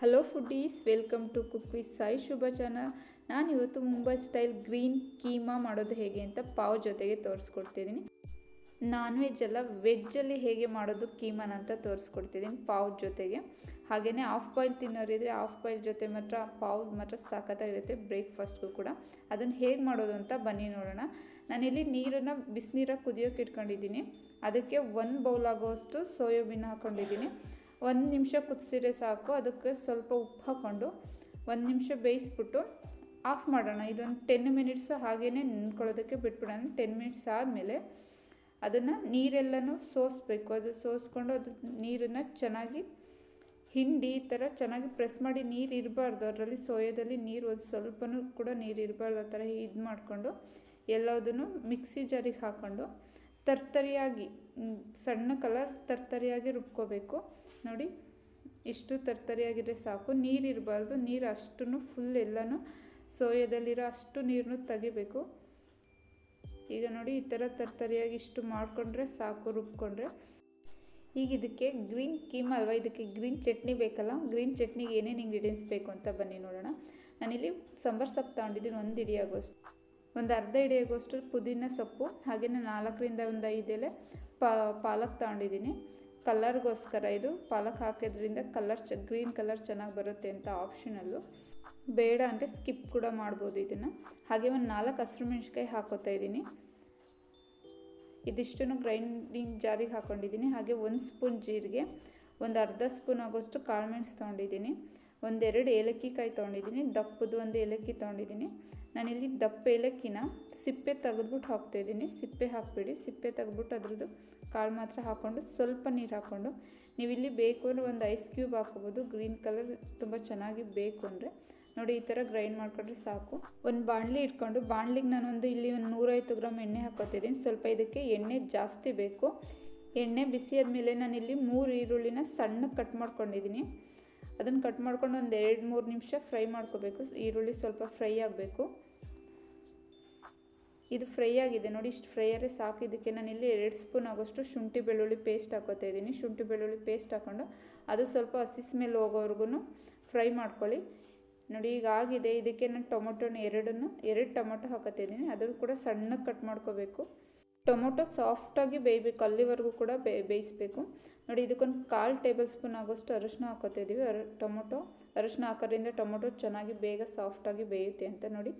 Hello foodies welcome to cook with Sai Shubha channel ನಾನು ಇವತ್ತು Mumbai style green keema ಮಾಡೋದು ಹೇಗೆ ಅಂತ ಪಾವ್ ಜೊತೆಗೆ ತೋರಿಸ್ಕೊಡ್ತಿದ್ದೀನಿ ನಾನ್ ವೆಜ್ ಅಲ್ಲ ವೆಜ್ಜಲ್ಲಿ ಹೇಗೆ ಮಾಡೋದು ಕೀಮಾನ ಅಂತ ತೋರಿಸ್ಕೊಡ್ತಿದ್ದೀನಿ ಪಾವ್ ಜೊತೆಗೆ. ಹಾಗೆಯೇ ಆಫ್ ಬಾಯ್ಲ್ ತಿನ್ನೋರಿದ್ರೆ ಆಫ್ ಬಾಯ್ಲ್ ಜೊತೆ ಮಾತ್ರ ಪಾವ್ ಮಾತ್ರ ಸಖತ್ತಾಗಿರುತ್ತೆ ಬ್ರೇಕ್ಫಾಸ್ಟ್ಗೂ ಕೂಡ. ಅದನ್ನು ಹೇಗೆ ಮಾಡೋದು ಅಂತ ಬನ್ನಿ ನೋಡೋಣ. ನಾನಿಲ್ಲಿ ನೀರನ್ನು ಬಿಸಿನೀರಾಗಿ ಕುದಿಯೋಕೆ ಇಟ್ಕೊಂಡಿದ್ದೀನಿ. ಅದಕ್ಕೆ ಒಂದು ಬೌಲ್ ಆಗೋಷ್ಟು ಸೋಯಾಬೀನ್ ಹಾಕ್ಕೊಂಡಿದ್ದೀನಿ ಒಂದು ನಿಮಿಷ ಕುದಿಸಿದ್ರೆ ಸಾಕು, ಅದಕ್ಕೆ ಸ್ವಲ್ಪ ಉಪ್ಪು ಹಾಕ್ಕೊಂಡು ಒಂದು ನಿಮಿಷ ಬೇಯಿಸ್ಬಿಟ್ಟು ಆಫ್ ಮಾಡೋಣ. ಇದೊಂದು ಟೆನ್ ಮಿನಿಟ್ಸು ಹಾಗೇ ನೆನ್ಕೊಳ್ಳೋದಕ್ಕೆ ಬಿಟ್ಬಿಡೋಣ. ಟೆನ್ ಮಿನಿಟ್ಸ್ ಆದಮೇಲೆ ಅದನ್ನು ನೀರೆಲ್ಲನೂ ಸೋಸಬೇಕು. ಅದು ಸೋಸ್ಕೊಂಡು ಅದು ನೀರನ್ನು ಚೆನ್ನಾಗಿ ಹಿಂಡಿ, ಈ ಥರ ಚೆನ್ನಾಗಿ ಪ್ರೆಸ್ ಮಾಡಿ ನೀರು ಇರಬಾರ್ದು. ಅದರಲ್ಲಿ ಸೋಯಾದಲ್ಲಿ ನೀರು ಒಂದು ಸ್ವಲ್ಪನೂ ಕೂಡ ನೀರು ಇರಬಾರ್ದು ಆ ಥರ ಇದು ಮಾಡಿಕೊಂಡು ಎಲ್ಲದನ್ನು ಮಿಕ್ಸಿ ಜಾರಿಗೆ ಹಾಕ್ಕೊಂಡು ತರ್ತರಿಯಾಗಿ ಸಣ್ಣ ಕಲರ್ ತರ್ತರಿಯಾಗಿ ರುಬ್ಕೋಬೇಕು. ನೋಡಿ ಇಷ್ಟು ತರ್ತರಿಯಾಗಿದ್ರೆ ಸಾಕು. ನೀರಿರಬಾರ್ದು ನೀರು ಅಷ್ಟು ಫುಲ್ ಎಲ್ಲನೂ ಸೋಯದಲ್ಲಿರೋ ಅಷ್ಟು ನೀರನ್ನು ತೆಗಿಬೇಕು. ಈಗ ನೋಡಿ, ಈ ಥರ ತರ್ತರಿಯಾಗಿ ಇಷ್ಟು ಮಾಡಿಕೊಂಡ್ರೆ ಸಾಕು ರುಬ್ಕೊಂಡ್ರೆ. ಈಗ ಇದಕ್ಕೆ ಗ್ರೀನ್ ಕೀಮ್ ಅಲ್ವಾ? ಇದಕ್ಕೆ ಗ್ರೀನ್ ಚಟ್ನಿ ಬೇಕಲ್ಲ? ಗ್ರೀನ್ ಚಟ್ನಿಗೆ ಏನೇನು ಇಂಗ್ರೀಡಿಯೆಂಟ್ಸ್ ಬೇಕು ಅಂತ ಬನ್ನಿ ನೋಡೋಣ. ನಾನಿಲ್ಲಿ ಸಾಂಬಾರು ಸೊಪ್ಪು ತಗೊಂಡಿದ್ದೀನಿ. ಒಂದು ಇಡಿ ಆಗೋಷ್ಟು ಒಂದು ಅರ್ಧ ಇಡಿ ಆಗೋಷ್ಟು ಪುದೀನ ಸೊಪ್ಪು ಹಾಗೆಯೇ ನಾಲ್ಕರಿಂದ ಒಂದು ಐದು ಎಲೆ ಪಾಲಕ್ ತಗೊಂಡಿದ್ದೀನಿ. ಕಲರ್ಗೋಸ್ಕರ ಇದು ಪಾಲಕ್ ಹಾಕೋದ್ರಿಂದ ಕಲರ್ ಚ, ಗ್ರೀನ್ ಕಲರ್ ಚೆನ್ನಾಗಿ ಬರುತ್ತೆ ಅಂತ ಆಪ್ಷನಲ್ಲು ಬೇಡ ಅಂದರೆ ಸ್ಕಿಪ್ ಕೂಡ ಮಾಡ್ಬೋದು ಇದನ್ನು. ಹಾಗೆ ಒಂದು ನಾಲ್ಕು ಹಸಿರು ಮೆಣಸಿನ್ಕಾಯಿ ಹಾಕೋತಾ ಇದ್ದೀನಿ. ಇದಿಷ್ಟನ್ನು ಗ್ರೈಂಡಿಂಗ್ ಜಾರಿಗೆ ಹಾಕ್ಕೊಂಡಿದ್ದೀನಿ ಹಾಗೆ ಒಂದು ಸ್ಪೂನ್ ಜೀರಿಗೆ, ಒಂದು ಅರ್ಧ ಸ್ಪೂನ್ ಆಗೋಷ್ಟು ಕಾಳುಮೆಣಸು ತೊಗೊಂಡಿದ್ದೀನಿ. ಒಂದೆರಡು ಏಲಕ್ಕಿ ಕಾಯಿ ತೊಗೊಂಡಿದ್ದೀನಿ, ದಪ್ಪದು ಒಂದು ಏಲಕ್ಕಿ ತೊಗೊಂಡಿದ್ದೀನಿ. ನಾನಿಲ್ಲಿ ದಪ್ಪ ಏಲಕ್ಕಿನ ಸಿಪ್ಪೆ ತೆಗೆದ್ಬಿಟ್ಟು ಹಾಕ್ತಾಯಿದ್ದೀನಿ ಸಿಪ್ಪೆ ಹಾಕ್ಬಿಡಿ, ಸಿಪ್ಪೆ ತೆಗೆದ್ಬಿಟ್ಟು ಅದ್ರದ್ದು ಕಾಳು ಮಾತ್ರ ಹಾಕ್ಕೊಂಡು ಸ್ವಲ್ಪ ನೀರು ಹಾಕ್ಕೊಂಡು, ನೀವಿಲ್ಲಿ ಬೇಕು ಅಂದರೆ ಒಂದು ಐಸ್ ಕ್ಯೂಬ್ ಹಾಕೋಬೋದು ಗ್ರೀನ್ ಕಲರ್ ತುಂಬ ಚೆನ್ನಾಗಿ ಬೇಕು ಅಂದರೆ. ನೋಡಿ, ಈ ಥರ ಗ್ರೈಂಡ್ ಮಾಡ್ಕೊಂಡ್ರೆ ಸಾಕು. ಒಂದು ಬಾಣಲಿ ಇಟ್ಕೊಂಡು, ಬಾಣಲಿಗೆ ನಾನೊಂದು ಇಲ್ಲಿ ಒಂದು ನೂರೈವತ್ತು ಗ್ರಾಮ್ ಎಣ್ಣೆ ಹಾಕೋತಿದ್ದೀನಿ ಸ್ವಲ್ಪ ಇದಕ್ಕೆ ಎಣ್ಣೆ ಜಾಸ್ತಿ ಬೇಕು. ಎಣ್ಣೆ ಬಿಸಿ ಆದಮೇಲೆ ನಾನಿಲ್ಲಿ ಮೂರು ಈರುಳ್ಳಿನ ಸಣ್ಣ ಕಟ್ ಮಾಡ್ಕೊಂಡಿದ್ದೀನಿ. ಅದನ್ನು ಕಟ್ ಮಾಡ್ಕೊಂಡು ಒಂದು ಎರಡು ಮೂರು ನಿಮಿಷ ಫ್ರೈ ಮಾಡ್ಕೋಬೇಕು. ಈರುಳ್ಳಿ ಸ್ವಲ್ಪ ಫ್ರೈ ಆಗಬೇಕು. ಇದು ಫ್ರೈ ಆಗಿದೆ. ನೋಡಿ ಇಷ್ಟು ಫ್ರೈಯರೇ ಸಾಕು. ಇದಕ್ಕೆ ಇಲ್ಲಿ ಎರಡು ಸ್ಪೂನ್ ಆಗೋಷ್ಟು ಶುಂಠಿ ಬೆಳ್ಳುಳ್ಳಿ ಪೇಸ್ಟ್ ಹಾಕೋತಾ ಇದ್ದೀನಿ. ಶುಂಠಿ ಬೆಳ್ಳುಳ್ಳಿ ಪೇಸ್ಟ್ ಹಾಕ್ಕೊಂಡು ಅದು ಸ್ವಲ್ಪ ಹಸಿ ಸ್ಮೆಲ್ ಹೋಗೋವರೆಗೂ ಫ್ರೈ ಮಾಡ್ಕೊಳ್ಳಿ. ನೋಡಿ ಈಗ ಆಗಿದೆ. ಇದಕ್ಕೆ ನಾನು ಟೊಮೊಟೊನ ಎರಡನ್ನು, ಎರಡು ಟೊಮೊಟೊ ಹಾಕೋತಿದ್ದೀನಿ ಅದನ್ನು ಕೂಡ ಸಣ್ಣಗೆ ಕಟ್ ಮಾಡ್ಕೋಬೇಕು. ಟೊಮೊಟೊ ಸಾಫ್ಟಾಗಿ ಬೇಯಬೇಕು, ಅಲ್ಲಿವರೆಗೂ ಕೂಡ ಬೇ, ಬೇಯಿಸ್ಬೇಕು. ನೋಡಿ, ಇದಕ್ಕೊಂದು ಕಾಲು ಟೇಬಲ್ ಸ್ಪೂನ್ ಆಗೋಷ್ಟು ಅರಶಿನ ಹಾಕೋತಾ ಇದ್ದೀವಿ ಅರ, ಟೊಮೊಟೊ ಅರಶಿನ ಹಾಕೋದ್ರಿಂದ ಟೊಮೊಟೊ ಚೆನ್ನಾಗಿ ಬೇಗ ಸಾಫ್ಟಾಗಿ ಬೇಯುತ್ತೆ ಅಂತ ನೋಡಿ.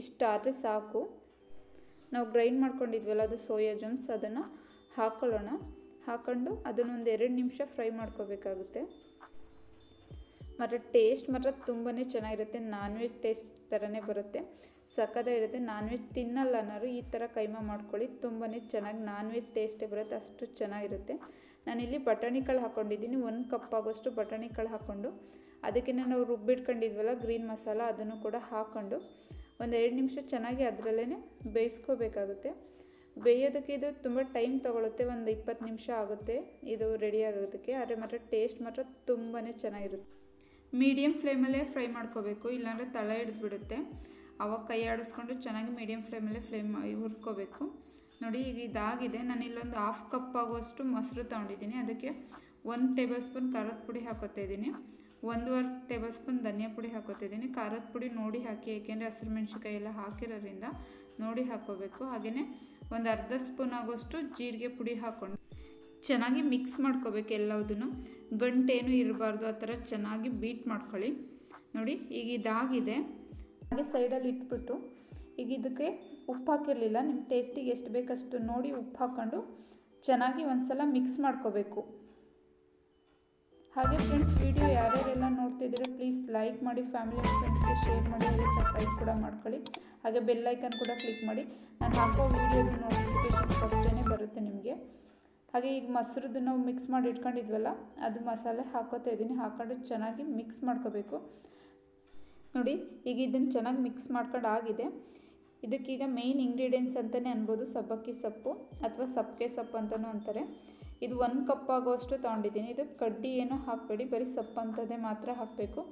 ಇಷ್ಟಾದರೆ ಸಾಕು. ನಾವು ಗ್ರೈಂಡ್ ಮಾಡ್ಕೊಂಡಿದ್ವಲ್ಲ, ಅದು ಸೋಯಾ ಜಮ್ಸ್ ಅದನ್ನು ಹಾಕ್ಕೊಳ್ಳೋಣ ಹಾಕ್ಕೊಂಡು ಅದನ್ನು ಒಂದು ಎರಡು ನಿಮಿಷ ಫ್ರೈ ಮಾಡ್ಕೋಬೇಕಾಗುತ್ತೆ. ಮಾತ್ರ ಟೇಸ್ಟ್ ಮಾತ್ರ ತುಂಬಾ ಚೆನ್ನಾಗಿರುತ್ತೆ. ನಾನ್ ವೆಜ್ ಟೇಸ್ಟ್ ಥರನೇ ಬರುತ್ತೆ. ಸಕ್ಕತ್ತಾಗಿರುತ್ತೆ ನಾನ್ ವೆಜ್ ತಿನ್ನಲ್ಲ ಅನ್ನೋರು ಈ ಥರ ಕೈಮಾ ಮಾಡ್ಕೊಳ್ಳಿ. ತುಂಬಾ ಚೆನ್ನಾಗಿ ನಾನ್ ವೆಜ್ ಟೇಸ್ಟೇ ಬರುತ್ತೆ. ಅಷ್ಟು ಚೆನ್ನಾಗಿರುತ್ತೆ. ನಾನಿಲ್ಲಿ ಬಟಾಣಿ ಕಾಳು ಹಾಕ್ಕೊಂಡಿದ್ದೀನಿ ಒಂದು ಕಪ್ ಆಗೋಷ್ಟು ಬಟಾಣಿ ಕಾಳು ಹಾಕ್ಕೊಂಡು ಅದಕ್ಕೆ ನಾವು ರುಬ್ಬಿಟ್ಕೊಂಡಿದ್ವಲ್ಲ ಗ್ರೀನ್ ಮಸಾಲ ಅದನ್ನು ಕೂಡ ಹಾಕ್ಕೊಂಡು ಒಂದು ಎರಡು ನಿಮಿಷ ಚೆನ್ನಾಗಿ ಅದರಲ್ಲೇ ಬೇಯಿಸ್ಕೋಬೇಕಾಗುತ್ತೆ. ಬೇಯೋದಕ್ಕೆ ಇದು ತುಂಬ ಟೈಮ್ ತೊಗೊಳುತ್ತೆ. ಒಂದು ಇಪ್ಪತ್ತು ನಿಮಿಷ ಆಗುತ್ತೆ. ಇದು ರೆಡಿ ಆಗೋದಕ್ಕೆ. ಆದರೆ ಮಾತ್ರ ಟೇಸ್ಟ್ ಮಾತ್ರ ತುಂಬಾ ಚೆನ್ನಾಗಿರುತ್ತೆ. ಮೀಡಿಯಮ್ ಫ್ಲೇಮಲ್ಲೇ ಫ್ರೈ ಮಾಡ್ಕೋಬೇಕು. ಇಲ್ಲಾಂದರೆ ತಳ ಹಿಡಿದ್ಬಿಡುತ್ತೆ ಅವಾಗ ಕೈ ಆಡಿಸ್ಕೊಂಡು ಚೆನ್ನಾಗಿ ಮೀಡಿಯಮ್ ಫ್ಲೇಮಲ್ಲಿ ಫ್ಲೇಮ್ ಹುರ್ಕೋಬೇಕು. ನೋಡಿ ಈಗ ಇದಾಗಿದೆ. ನಾನು ಇಲ್ಲೊಂದು ಹಾಫ್ ಕಪ್ ಆಗುವಷ್ಟು ಮೊಸರು ತೊಗೊಂಡಿದ್ದೀನಿ. ಅದಕ್ಕೆ ಒಂದು ಟೇಬಲ್ ಸ್ಪೂನ್ ಖಾರದ ಪುಡಿ ಹಾಕೋತಾ ಇದ್ದೀನಿ. ಒಂದೂವರೆ ಟೇಬಲ್ ಸ್ಪೂನ್ ಧನಿಯಾ ಪುಡಿ ಹಾಕೋತಾ ಇದ್ದೀನಿ. ಖಾರದ ಪುಡಿ ನೋಡಿ ಹಾಕಿ, ಏಕೆಂದರೆ ಹಸಿರು ಮೆಣಸಿನ್ಕಾಯಿ ಎಲ್ಲ ಹಾಕಿರೋದ್ರಿಂದ ನೋಡಿ ಹಾಕೋಬೇಕು. ಹಾಗೆಯೇ ಒಂದು ಅರ್ಧ ಸ್ಪೂನ್ ಆಗೋಷ್ಟು ಜೀರಿಗೆ ಪುಡಿ ಹಾಕ್ಕೊಂಡು ಚೆನ್ನಾಗಿ ಮಿಕ್ಸ್ ಮಾಡ್ಕೋಬೇಕು ಎಲ್ಲದನ್ನು ಗಂಟೇನು ಇರಬಾರ್ದು, ಆ ಥರ ಚೆನ್ನಾಗಿ ಬೀಟ್ ಮಾಡ್ಕೊಳ್ಳಿ. ನೋಡಿ ಈಗ ಇದಾಗಿದೆ. ಹಾಗೆ ಸೈಡಲ್ಲಿ ಇಟ್ಬಿಟ್ಟು, ಈಗ ಇದಕ್ಕೆ ಉಪ್ಪು ಹಾಕಿರಲಿಲ್ಲ ನಿಮ್ಮ ಟೇಸ್ಟಿಗೆ ಎಷ್ಟು ಬೇಕಷ್ಟು ನೋಡಿ ಉಪ್ಪು ಹಾಕ್ಕೊಂಡು ಚೆನ್ನಾಗಿ ಒಂದ್ಸಲ ಮಿಕ್ಸ್ ಮಾಡ್ಕೋಬೇಕು. ಹಾಗೆ ಫ್ರೆಂಡ್ಸ್ ವಿಡಿಯೋ ಯಾರ್ಯಾರೆಲ್ಲ ನೋಡ್ತಿದ್ದೀರೋ ಪ್ಲೀಸ್ ಲೈಕ್ ಮಾಡಿ ಫ್ಯಾಮಿಲಿ ಫ್ರೆಂಡ್ಸ್ಗೆ ಶೇರ್ ಮಾಡಿ, ಹಾಗೆ ಸಬ್ಸ್ಕ್ರೈಬ್ ಕೂಡ ಮಾಡ್ಕೊಳ್ಳಿ. ಹಾಗೆ ಬೆಲ್ಲೈಕನ್ ಕೂಡ ಕ್ಲಿಕ್ ಮಾಡಿ. ನಾನು ಹಾಕೋ ವೀಡಿಯೋದು ನೋಟಿಫಿಕೇಶನ್ ಫಸ್ಟೇ ಬರುತ್ತೆ ನಿಮಗೆ. ಹಾಗೆ ಈಗ ಮೊಸರದ್ದು ನಾವು ಮಿಕ್ಸ್ ಮಾಡಿ ಇಟ್ಕೊಂಡಿದ್ವಲ್ಲ, ಅದು ಮಸಾಲೆ ಹಾಕೋತಾ ಇದ್ದೀನಿ, ಹಾಕೊಂಡು ಚೆನ್ನಾಗಿ ಮಿಕ್ಸ್ ಮಾಡ್ಕೋಬೇಕು. ನೋಡಿ, ಈಗ ಇದನ್ನು ಚೆನ್ನಾಗಿ ಮಿಕ್ಸ್ ಮಾಡ್ಕೊಂಡು ಆಗಿದೆ. ಇದಕ್ಕೀಗ ಮೇಯ್ನ್ ಇಂಗ್ರೀಡಿಯೆಂಟ್ಸ್ ಅಂತಲೇ ಅನ್ಬೋದು, ಸಬ್ಬಕ್ಕಿ ಸೊಪ್ಪು ಅಥವಾ ಸಪ್ಪೆ ಸೊಪ್ಪು ಅಂತಲೂ ಅಂತಾರೆ. ಇದು ಒಂದು ಕಪ್ ಆಗೋಷ್ಟು ತೊಗೊಂಡಿದ್ದೀನಿ. ಇದು ಕಡ್ಡಿ ಏನೋ ಹಾಕಬೇಡಿ, ಬರೀ ಸೊಪ್ಪು ಅಂಥದ್ದೇ ಮಾತ್ರ ಹಾಕಬೇಕು.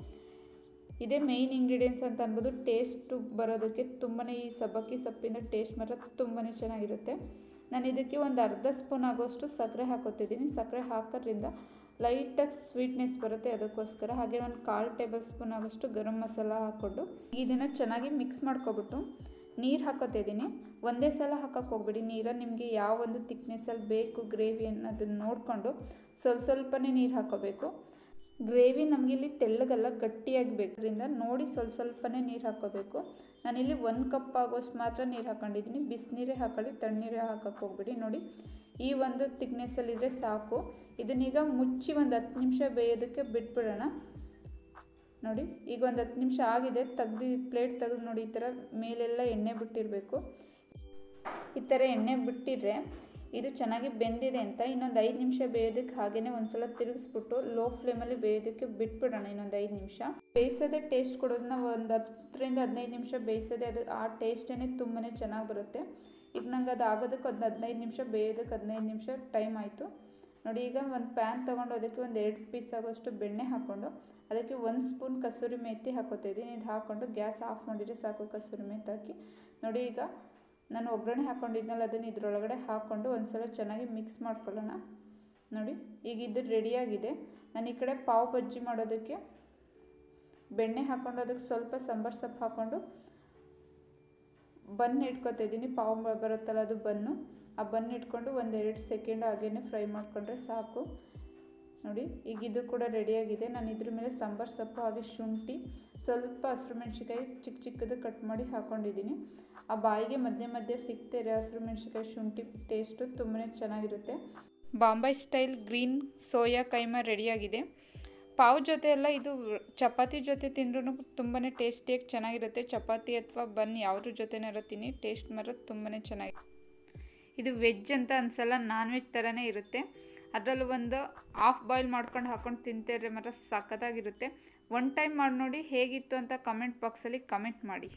ಇದೇ ಮೇಯ್ನ್ ಇಂಗ್ರೀಡಿಯೆಂಟ್ಸ್ ಅಂತ ಅನ್ಬೋದು ಟೇಸ್ಟು ಬರೋದಕ್ಕೆ ತುಂಬಾ ಈ ಸಬ್ಬಕ್ಕಿ ಸೊಪ್ಪಿಂದ ಟೇಸ್ಟ್ ಮಾತ್ರ ತುಂಬಾ ಚೆನ್ನಾಗಿರುತ್ತೆ. ನಾನು ಇದಕ್ಕೆ ಒಂದು ಅರ್ಧ ಸ್ಪೂನ್ ಆಗೋಷ್ಟು ಸಕ್ಕರೆ ಹಾಕೋತಿದ್ದೀನಿ ಸಕ್ಕರೆ ಹಾಕೋದ್ರಿಂದ ಲೈಟಾಗಿ ಸ್ವೀಟ್ನೆಸ್ ಬರುತ್ತೆ ಅದಕ್ಕೋಸ್ಕರ. ಹಾಗೆ ಒಂದು ಕಾಲು ಟೇಬಲ್ ಸ್ಪೂನ್ ಆಗೋಷ್ಟು ಗರಂ ಮಸಾಲ ಹಾಕ್ಕೊಂಡು ಇದನ್ನು ಚೆನ್ನಾಗಿ ಮಿಕ್ಸ್ ಮಾಡ್ಕೊಬಿಟ್ಟು ನೀರು ಹಾಕೋತಿದ್ದೀನಿ ಒಂದೇ ಸಲ ಹಾಕಕ್ಕೆ ಹೋಗ್ಬಿಡಿ. ನೀರ ನಿಮಗೆ ಯಾವ ಒಂದು ತಿಕ್ನೆಸ್ಸಲ್ಲಿ ಬೇಕು ಗ್ರೇವಿ ಅನ್ನೋದನ್ನು ನೋಡಿಕೊಂಡು ಸ್ವಲ್ಪ ಸ್ವಲ್ಪನೇ ನೀರು ಹಾಕೋಬೇಕು. ಗ್ರೇವಿ ನಮಗಿಲ್ಲಿ ತೆಳ್ಳಗೆಲ್ಲ ಗಟ್ಟಿಯಾಗಿ ಬೇಕರಿಂದ ನೋಡಿ ಸ್ವಲ್ಪ ಸ್ವಲ್ಪನೇ ನೀರು ಹಾಕೋಬೇಕು. ನಾನಿಲ್ಲಿ ಒಂದು ಕಪ್ ಆಗೋಷ್ಟು ಮಾತ್ರ ನೀರು ಹಾಕೊಂಡಿದ್ದೀನಿ. ಬಿಸಿನೀರೇ ಹಾಕೊಳ್ಳಿ, ತಣ್ಣೀರೇ ಹಾಕೋಕ್ಕೆ ಹೋಗ್ಬಿಡಿ. ನೋಡಿ ಈ ಒಂದು ತಿಕ್ನೆಸ್ಸಲ್ಲಿದ್ದರೆ ಸಾಕು. ಇದನ್ನೀಗ ಮುಚ್ಚಿ ಒಂದು ಹತ್ತು ನಿಮಿಷ ಬೇಯೋದಕ್ಕೆ ಬಿಟ್ಬಿಡೋಣ. ನೋಡಿ, ಈಗ ಒಂದು ಹತ್ತು ನಿಮಿಷ ಆಗಿದೆ. ತೆಗ್ದು ಪ್ಲೇಟ್ ತೆಗೆದು ನೋಡಿ, ಈ ಥರ ಮೇಲೆಲ್ಲ ಎಣ್ಣೆ ಬಿಟ್ಟಿರಬೇಕು. ಈ ಥರ ಎಣ್ಣೆ ಬಿಟ್ಟಿದ್ರೆ ಇದು ಚೆನ್ನಾಗಿ ಬೆಂದಿದೆ ಅಂತ ಇನ್ನೊಂದು ಐದು ನಿಮಿಷ ಬೇಯೋದಕ್ಕೆ ಹಾಗೇ ಒಂದ್ಸಲ ತಿರುಗಿಸ್ಬಿಟ್ಟು ಲೋ ಫ್ಲೇಮಲ್ಲಿ ಬೇಯೋದಕ್ಕೆ ಬಿಟ್ಬಿಡೋಣ ಇನ್ನೊಂದು ಐದು ನಿಮಿಷ. ಬೇಯಿಸೋದೇ ಟೇಸ್ಟ್ ಕೊಡೋದನ್ನ ಒಂದು ಹತ್ತರಿಂದ ಹದಿನೈದು ನಿಮಿಷ ಬೇಯಿಸೋದೇ ಅದು ಆ ಟೇಸ್ಟೇ ತುಂಬಾ ಚೆನ್ನಾಗಿ ಬರುತ್ತೆ. ಈಗ ನಂಗೆ ಅದು ಆಗೋದಕ್ಕೆ ಒಂದು ಹದಿನೈದು ನಿಮಿಷ ಬೇಯೋದಕ್ಕೆ ಹದಿನೈದು ನಿಮಿಷ ಟೈಮ್ ಆಯಿತು. ನೋಡಿ, ಈಗ ಒಂದು ಪ್ಯಾನ್ ತೊಗೊಂಡು ಅದಕ್ಕೆ ಒಂದು ಎರಡು ಪೀಸ್ ಆಗೋಷ್ಟು ಬೆಣ್ಣೆ ಹಾಕ್ಕೊಂಡು ಅದಕ್ಕೆ ಒಂದು ಸ್ಪೂನ್ ಕಸೂರಿ ಮೇಥಿ ಹಾಕೋತಾ ಇದ್ದೀನಿ. ಇದು ಹಾಕ್ಕೊಂಡು ಗ್ಯಾಸ್ ಆಫ್ ಮಾಡಿದರೆ ಸಾಕು ಕಸೂರಿ ಮೇಥಿ ಹಾಕಿ. ನೋಡಿ, ಈಗ ನಾನು ಒಗ್ಗರಣೆ ಹಾಕ್ಕೊಂಡಿದ್ನಲ್ಲ ಅದನ್ನು ಇದರೊಳಗಡೆ ಹಾಕ್ಕೊಂಡು ಒಂದು ಸಲ ಚೆನ್ನಾಗಿ ಮಿಕ್ಸ್ ಮಾಡ್ಕೊಳ್ಳೋಣ. ನೋಡಿ, ಈಗ ಇದು ರೆಡಿಯಾಗಿದೆ ನಾನು ಈ ಕಡೆ ಪಾವ್ ಬಜ್ಜಿ ಮಾಡೋದಕ್ಕೆ ಬೆಣ್ಣೆ ಹಾಕ್ಕೊಂಡು ಅದಕ್ಕೆ ಸ್ವಲ್ಪ ಸಾಂಬಾರು ಸೊಪ್ಪು ಹಾಕ್ಕೊಂಡು ಬನ್ ಇಟ್ಕೊತಾ ಇದ್ದೀನಿ. ಪಾವ್ ಬರುತ್ತಲ್ಲ ಅದು ಬನ್ನು. ಆ ಬನ್ ಇಟ್ಕೊಂಡು ಒಂದೆರಡು ಸೆಕೆಂಡ್ ಹಾಗೇ ಫ್ರೈ ಮಾಡಿಕೊಂಡ್ರೆ ಸಾಕು. ನೋಡಿ, ಈಗ ಇದು ಕೂಡ ರೆಡಿಯಾಗಿದೆ. ನಾನು ಇದ್ರ ಮೇಲೆ ಸಾಂಬಾರು ಸೊಪ್ಪು ಹಾಗೆ ಶುಂಠಿ, ಸ್ವಲ್ಪ ಹಸಿರು ಮೆಣಸಿಕಾಯಿ ಚಿಕ್ಕ ಚಿಕ್ಕದು ಕಟ್ ಮಾಡಿ ಹಾಕ್ಕೊಂಡಿದ್ದೀನಿ ಆ ಬಾಯಿಗೆ ಮಧ್ಯೆ ಮಧ್ಯೆ ಸಿಗ್ತಾರೆ ಹಸಿರು ಮೆಣಸಿಕಾಯಿ ಶುಂಠಿ ಟೇಸ್ಟು ತುಂಬಾ ಚೆನ್ನಾಗಿರುತ್ತೆ. Bombay style green soya keema ರೆಡಿಯಾಗಿದೆ ಪಾವ್ ಜೊತೆ ಎಲ್ಲ ಇದು ಚಪಾತಿ ಜೊತೆ ತಿಂದ್ರೂ ತುಂಬಾ ಟೇಸ್ಟಿಯಾಗಿ ಚೆನ್ನಾಗಿರುತ್ತೆ. ಚಪಾತಿ ಅಥವಾ ಬನ್ ಯಾವ್ದ್ರ ಜೊತೆನಾರ ತಿನ್ನಿ ಟೇಸ್ಟ್ ಮಾತ್ರ ತುಂಬಾ ಚೆನ್ನಾಗಿ. ಇದು ವೆಜ್ ಅಂತ ಅನ್ಸಲ್ಲ ನಾನ್ ವೆಜ್ ಥರನೇ ಇರುತ್ತೆ. ಅದರಲ್ಲೂ ಒಂದು ಹಾಫ್ ಬಾಯ್ಲ್ ಮಾಡ್ಕೊಂಡು ಹಾಕೊಂಡು ತಿಂತಿದ್ರೆ ಮಾತ್ರ ಸಖತ್ತಾಗಿರುತ್ತೆ. ಒನ್ ಟೈಮ್ ಮಾಡಿ ನೋಡಿ ಹೇಗಿತ್ತು ಅಂತ ಕಮೆಂಟ್ ಬಾಕ್ಸಲ್ಲಿ ಕಮೆಂಟ್ ಮಾಡಿ.